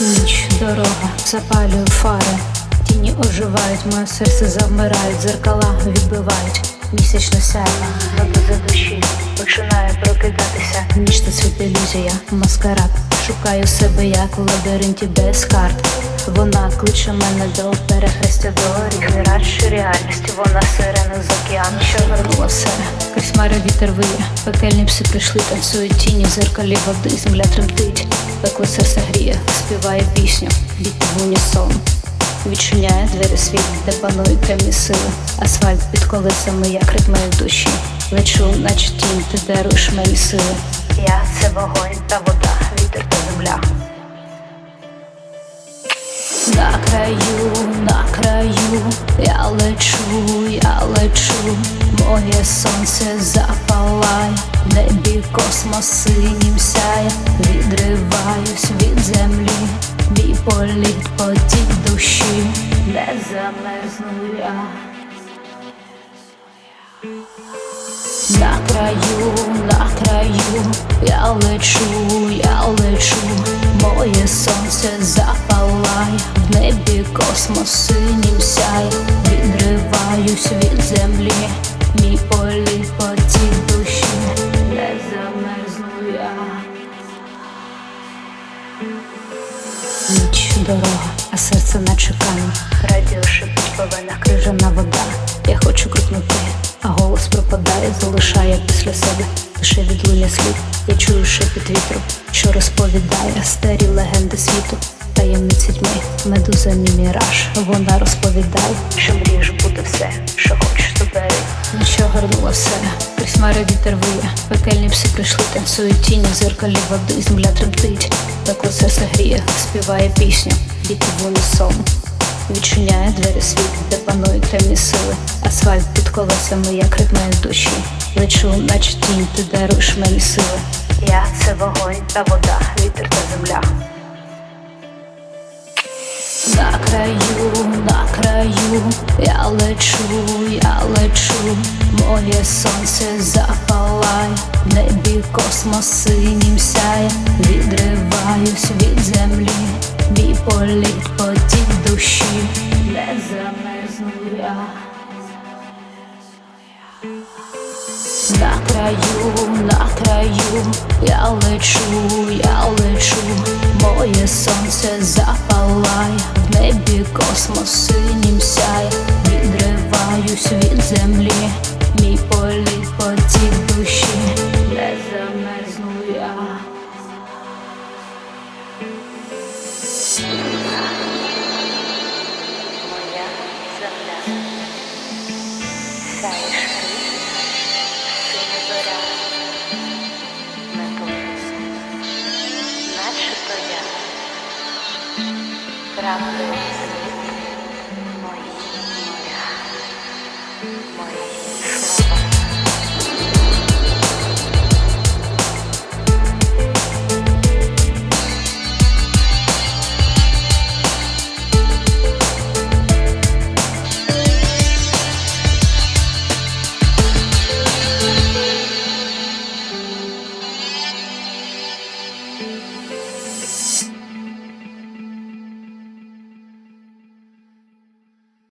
Ніч, дорога, запалюю фари, тіні оживають, моє серце завмирають, зеркала відбивають, місячне сяйво, за душі, починає прокидатися. Ніч це світ ілюзія, маскарад. Шукаю себе як у лабіринті без карт. Вона кличе мене до перехрестя доріг Мірадж реальності, вона сирена з океану, що вернула все. Крізь мари вітер виє, пекельні пси прийшли, танцюють тіні, зеркалі води, земля тремтить, пекло серце гріє, співає пісню, біти в унісон. Відчиняє двері світ, де панують темні сили, асфальт під колесами, як ритми душі. Лечу, наче тінь, ти даруєш мені сили. Я це вогонь та вода, вітер та земля. На краю, на краю, я лечу, я лечу, моє сонце запалає, в небі космос синім сяє, відриваюсь від землі, мій політ потік душі, не замерзну я. На краю, на краю, я лечу, я лечу, моє сонце запалає, в небі космос синім сяє, відриваюсь від землі, мій політ потік душі, не замерзну я. Дорога, а серце наче камінь Радіо шипить по крижана вода. Я хочу крикнути, а голос пропадає, залишає після себе лише відлуння слід. Я чую шепіт вітру, що розповідає старі легенди світу. Таємниці тьми, медуза мій міраж. Вона розповідає, що мрієш бути все, що хочеш то бери. Нічого горнуло все, крізь мари вітер виє, пекельні пси прийшли, танцюють тіні, зеркалі води, земля тремтить, пекло серце гріє, співає пісню, діти в унісон. Відчиняє двері світ, де панують темні сили, асфальт під колесами, як ритми в душі. Лечу, наче тінь, ти даруєш мені сили. Я це вогонь та вода, вітер та земля. На краю, на краю, я лечу, я лечу, моє сонце запалає, в небі космос синім сяє, відриваюсь від землі, мій політ потік душі, не замерзну я. На краю, на краю, я лечу, я лечу, моє сонце запалає, в небі космос синім сяє, відриваюсь від землі, мій політ потік душі, не замерзну я. Моя земля, наче то я, правда.